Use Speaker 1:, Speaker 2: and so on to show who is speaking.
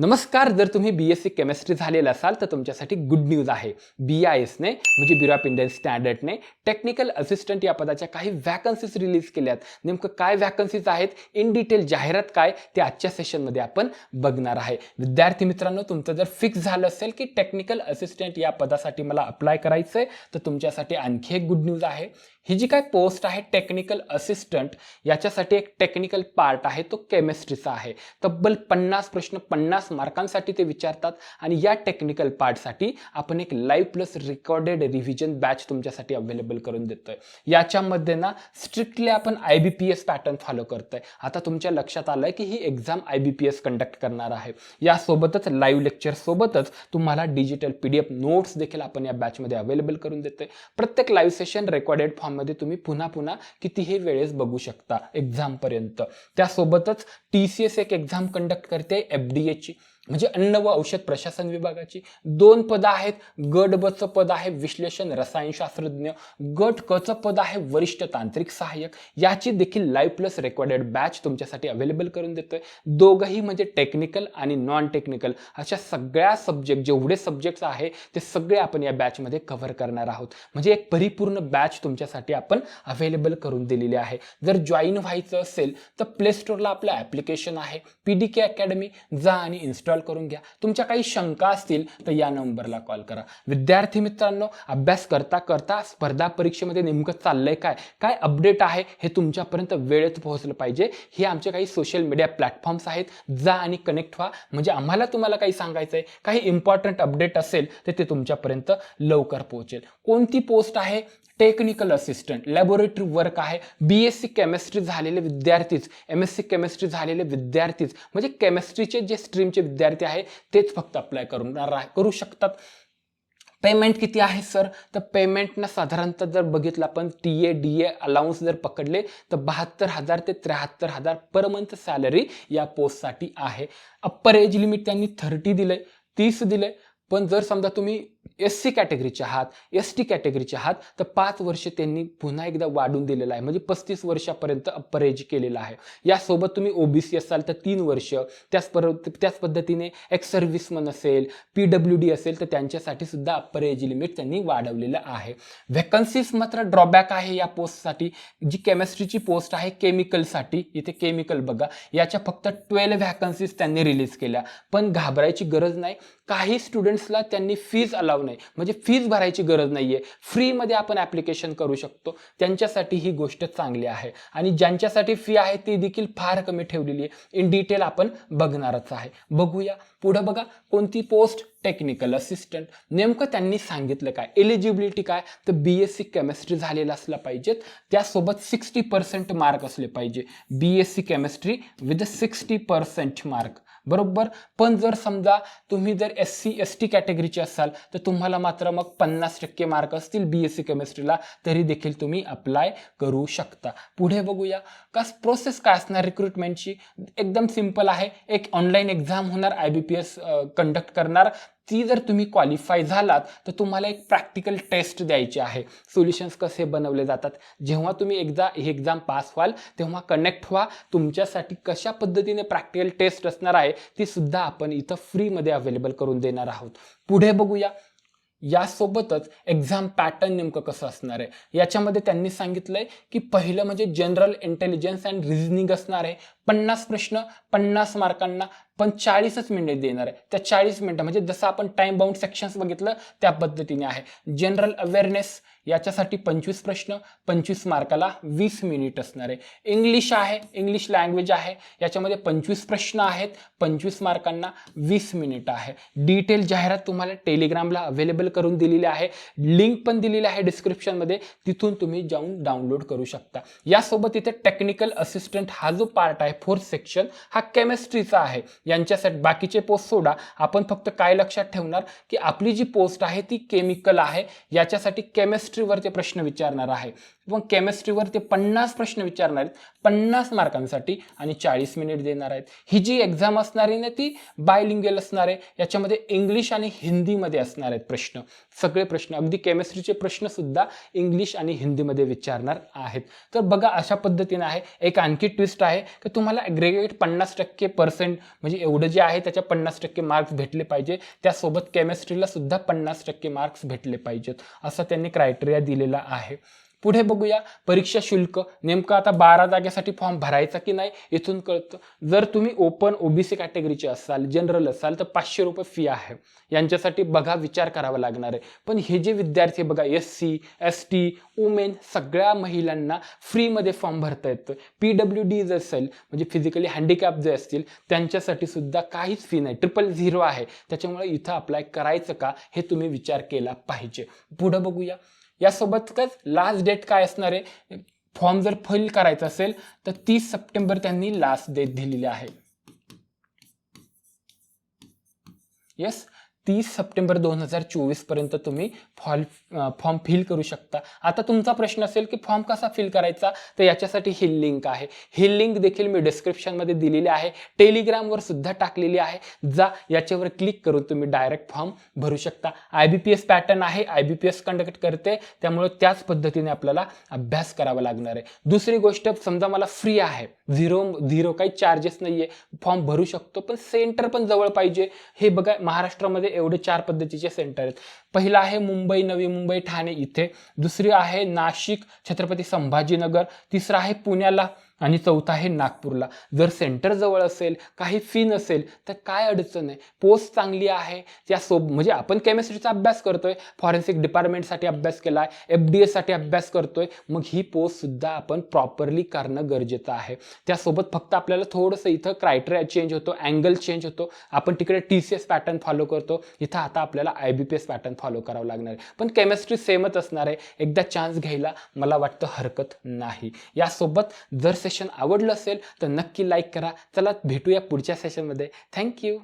Speaker 1: नमस्कार जर तुम्ही बी एस सी केमिस्ट्री झालेला असाल तर तुमच्यासाठी गुड न्यूज आहे. बी आय एसने म्हणजे ब्युरो ऑफ इंडियन स्टँडर्डने टेक्निकल असिस्टंट या पदाच्या काही वॅकन्सीज रिलीज केल्यात. नेमकं काय वॅकन्सीज आहेत? इन डिटेल जाहिरात काय? ते आजच्या सेशनमध्ये आपण बघणार आहे. विद्यार्थी मित्रांनो तुमचं जर फिक्स झालं असेल की टेक्निकल असिस्टंट या पदासाठी मला अप्लाय करायचं आहे तर तुमच्यासाठी आणखी एक गुड न्यूज आहे. ही जी काय पोस्ट आहे टेक्निकल असिस्टंट याच्यासाठी एक टेक्निकल पार्ट आहे तो केमिस्ट्रीचा आहे. तब्बल पन्नास प्रश्न पन्नास मार्कांसाठी ते विचारतात आणि या टेक्निकल पार्टसाठी आपण एक live plus recorded revision batch तुमच्यासाठी अवेलेबल करून देतोय. याच्यामध्ये ना स्ट्रिक्टली आपण I B P S pattern follow करतोय. आता तुमच्या लक्षात आलंय की ही exam I B P S conduct करणार आहे. यासोबतच लाईव्ह लेक्चर सोबतच तुम्हाला digital P D F notes देखील आपण या बॅचमध्ये अवेलेबल करून देतोय. प्रत्येक लाईव्ह सेशन रेकॉर्डेड फॉर्ममध्ये तुम्ही पुन्हा पुन्हा कितीही वेळेस बघू शकता एक्झामपर्यंत त्यासोबतच टी सी एस एक एक्झाम कंडक्ट करते एफ डी एची म्हणजे अन्न व औषध प्रशासन विभागाची दोन पदं आहेत. गट बचं पद आहे विश्लेषण रसायनशास्त्रज्ञ गट कचं पद आहे वरिष्ठ तांत्रिक सहाय्यक. याची देखील लाईव्ह प्लस रेकॉर्डेड बॅच तुमच्यासाठी अवेलेबल करून देतोय. दोघंही म्हणजे टेक्निकल आणि नॉन टेक्निकल अशा सगळ्या सब्जेक्ट जेवढे सब्जेक्ट्स आहे ते सगळे आपण या बॅचमध्ये कव्हर करणार आहोत. म्हणजे एक परिपूर्ण बॅच तुमच्यासाठी आपण अवेलेबल करून दिलेली आहे. जर जॉईन व्हायचं असेल तर प्ले स्टोरला आपलं ॲप्लिकेशन आहे. पी डी के अकॅडमी जा आणि इन्स्टॉल करून घ्या. तुमच्या काही शंका असतील तर या नंबरला कॉल करा. विद्यार्थी मित्रांनो अभ्यास करता करता स्पर्धा परीक्षेमध्ये नेमकं चाललंय काय? काय अपडेट आहे हे तुमच्यापर्यंत वेळेत पोहोचलं पाहिजे? हे आमचे काही सोशल मीडिया प्लॅटफॉर्म्स आहेत. जा आणि कनेक्ट व्हा. म्हणजे आम्हाला तुम्हाला काही सांगायचं आहे काही इम्पॉर्टंट अपडेट असेल तर ते तुमच्यापर्यंत लवकर पोहोचेल. कोणती पोस्ट आहे? टेक्निकल असिस्टंट लॅबोरेटरी वर्क आहे. बी एस सी केमिस्ट्री झालेले विद्यार्थीच एम एस सी केमिस्ट्री झालेले विद्यार्थीच. म्हणजे केमिस्ट्रीचे जे स्ट्रीमचे विद्यार्थी आहे तेच फक्त अप्लाय करून करू शकतात. पेमेंट किती आहे सर तर पेमेंटनं साधारणतः जर बघितलं आपण T A D A allowance जर पकडले तर बहात्तर हजार ते त्र्याहत्तर हजार पर मंथ सॅलरी या पोस्टसाठी आहे. अप्पर एज लिमिट त्यांनी थर्टी दिलंय तीस दिलंय. पण जर समजा तुम्ही एस सी कॅटेगरीचे आहात एस टी कॅटेगरीचे आहात तर पाच वर्ष त्यांनी पुन्हा एकदा वाढून दिलेलं आहे. म्हणजे पस्तीस वर्षापर्यंत अप्पर एज केलेलं आहे. यासोबत तुम्ही ओबीसी असाल तर तीन वर्ष. त्याच पर त्याच पद्धतीने एक्स सर्व्हिसमन असेल पी डब्ल्यू डी असेल तर त्यांच्यासाठी सुद्धा अप्पर एज लिमिट त्यांनी वाढवलेलं आहे. व्हॅकन्सीज मात्र ड्रॉबॅक आहे या पोस्टसाठी. जी केमिस्ट्रीची पोस्ट आहे केमिकलसाठी इथे केमिकल बघा. याच्या फक्त ट्वेल्व व्हॅकन्सीज त्यांनी रिलीज केल्या. पण घाबरायची गरज नाही. काही स्टुडंट्सला त्यांनी फीज अलाव नाही म्हणजे फीज भरायची गरज नाही आहे फ्रीमध्ये आपण ॲप्लिकेशन करू शकतो. त्यांच्यासाठी ही गोष्ट चांगली आहे. आणि ज्यांच्यासाठी फी आहे ती देखील फार कमी ठेवलेली आहे. इन डिटेल आपण बघणारच आहे. बघूया. पुढं बघा. कोणती पोस्ट टेक्निकल असिस्टंट नेमकं त्यांनी सांगितलं काय? एलिजिबिलिटी काय? तर बी एस सी केमिस्ट्री झालेलं असलं पाहिजेत. त्यासोबत सिक्स्टी पर्सेंट मार्क असले पाहिजे. B S C chemistry with sixty percent mark बरोबर? पण जर समजा तुम्ही जर एस सी एस टी कॅटेगरीचे असाल तर तुम्हाला मात्र मग पन्नास टक्के मार्क असतील बी एस सी केमिस्ट्रीला तरी देखील तुम्ही अप्लाय करू शकता. पुढे बघूया. का प्रोसेस काय असणार रिक्रुटमेंटची एकदम सिंपल आहे. एक ऑनलाईन एक्झाम होणार I B P S conduct करणार. ती जर तुम्ही क्वालिफाय झालात तर तुम्हाला एक प्रॅक्टिकल टेस्ट द्यायची आहे. सोल्युशन्स कसे बनवले जातात? जेव्हा तुम्ही एकदा ही एक्झाम पास व्हाल तेव्हा कनेक्ट व्हा. तुमच्यासाठी कशा पद्धतीने प्रॅक्टिकल टेस्ट असणार आहे ती सुद्धा आपण इथं फ्रीमध्ये अवेलेबल करून देणार आहोत. पुढे बघूया. यासोबतच एक्झाम पॅटर्न नेमकं कसं असणार आहे? याच्यामध्ये त्यांनी सांगितलंय की पहिलं म्हणजे जनरल इंटेलिजन्स अँड रिझनिंग असणार आहे. पन्नास प्रश्न पन्नास मार्कांना पण चाळीसच मिनिट देणार आहे. त्या चाळीस मिनिटं म्हणजे जसं आपण टाइम बाउंड सेक्शन्स बघितलं त्या पद्धतीने आहे. जनरल अवेअरनेस याच्यासाठी पंचवीस प्रश्न पंचवीस मार्काला वीस मिनिट असणार आहे. इंग्लिश आहे इंग्लिश लँग्वेज आहे. याच्यामध्ये पंचवीस प्रश्न आहेत पंचवीस मार्कांना वीस मिनिट आहे. डिटेल जाहिरात तुम्हाला टेलिग्रामला अवेलेबल करून दिलेली आहे. लिंक पण दिलेली आहे डिस्क्रिप्शनमध्ये तिथून तुम्ही जाऊन डाउनलोड करू शकता. यासोबत इथे टेक्निकल असिस्टंट हा जो पार्ट आहे फोर्थ सेक्शन हा केमिस्ट्रीचा आहे. यांच्यासाठी बाकीचे पोस्ट सोडा. आपण फक्त काय लक्षात ठेवणार? की आपली जी पोस्ट आहे ती केमिकल आहे. याच्यासाठी केमिस्ट्रीवर ते प्रश्न विचारणार आहे. मग केमिस्ट्रीवर ते पन्नास प्रश्न विचारणार आहेत. पन्नास मार्कांसाठी आणि चाळीस मिनिट देणार आहेत. ही जी एक्झाम असणार आहे ना ती बायलिंग्वेल असणार आहे. याच्यामध्ये इंग्लिश आणि हिंदीमध्ये असणार आहेत प्रश्न. सगळे प्रश्न अगदी केमिस्ट्रीचे प्रश्नसुद्धा इंग्लिश आणि हिंदीमध्ये विचारणार आहेत. तर बघा अशा पद्धतीनं आहे. एक आणखी ट्विस्ट आहे की तुम्हाला ॲग्रेगेट पन्नास टक्के पर्सेंट म्हणजे एवढं जे आहे त्याच्या पन्नास टक्के मार्क्स भेटले पाहिजे. त्यासोबत केमिस्ट्रीला सुद्धा पन्नास टक्के मार्क्स भेटले पाहिजेत. असं त्यांनी क्रायटेरिया दिलेला आहे. पुढे बघूया परीक्षा शुल्क. नेमकं आता बारा जागेसाठी फॉर्म भरायचा की नाही इथून कळतं. जर तुम्ही ओपन ओबीसी कॅटेगरीचे असाल जनरल असाल तर पाचशे रुपये फी आहे. यांच्यासाठी बघा विचार करावा लागणार आहे. पण हे जे विद्यार्थी बघा S C S T women सगळ्या महिलांना फ्रीमध्ये फॉर्म भरता येतं. पी डब्ल्यू डी जे असेल म्हणजे फिजिकली हँडिकॅप जे असतील त्यांच्यासाठी सुद्धा काहीच फी नाही. ट्रिपल झिरो आहे. त्याच्यामुळे इथं अप्लाय करायचं का हे तुम्ही विचार केला पाहिजे. पुढं बघूया. यासोबतच लास्ट डेट काय असणार आहे? फॉर्म जर फिल करायचा असेल तर तीस सप्टेंबर त्यांनी लास्ट डेट दिलेली आहे. येस तीस सप्टेंबर दोन हजार चोवीसपर्यंत तुम्ही फॉल फॉर्म फिल करू शकता. आता तुमचा प्रश्न असेल की फॉर्म कसा फिल करायचा? तर याच्यासाठी ही लिंक आहे. ही लिंक देखील मी डिस्क्रिप्शनमध्ये दिलेली आहे. टेलिग्रामवर सुद्धा टाकलेली आहे. जा याच्यावर क्लिक करून तुम्ही डायरेक्ट फॉर्म भरू शकता. I B P S pattern आहे. I B P S conduct करते. त्यामुळे त्याच पद्धतीने आपल्याला अभ्यास करावा लागणार आहे. दुसरी गोष्ट समजा मला फ्री आहे. झिरो झिरो काही चार्जेस नाही आहे फॉर्म भरू शकतो पण सेंटर पण जवळ पाहिजे. हे बघा महाराष्ट्रामध्ये एवढे चार पद्धतीचे सेंटर आहेत. पहिलं आहे मुंबई नवी मुंबई ठाणे इथे. दुसरी आहे नाशिक छत्रपती संभाजीनगर. तिसरं आहे पुण्याला. आणि चौथा आहे नागपूरला. जर सेंटर जवळ असेल काही फी नसेल तर काय अडचण आहे? पोस्ट चांगली आहे त्या सोब म्हणजे आपण केमिस्ट्रीचा अभ्यास करतोय फॉरेन्सिक डिपार्टमेंटसाठी अभ्यास केला आहे एफ डी एससाठी अभ्यास करतोय मग ही पोस्टसुद्धा आपण प्रॉपरली करणं गरजेचं आहे. त्यासोबत फक्त आपल्याला थोडंसं इथं क्रायटेरिया चेंज होतो अँगल चेंज होतो. आपण तिकडे T C S pattern follow करतो. इथं आता आपल्याला I B P S pattern follow करावं लागणार आहे. पण केमिस्ट्री सेमच असणार आहे. एकदा चान्स घ्यायला मला वाटतं हरकत नाही. यासोबत जर सेशन आवडलं असेल तर नक्की लाईक करा. चला भेटूया पुढच्या सेशनमध्ये थँक्यू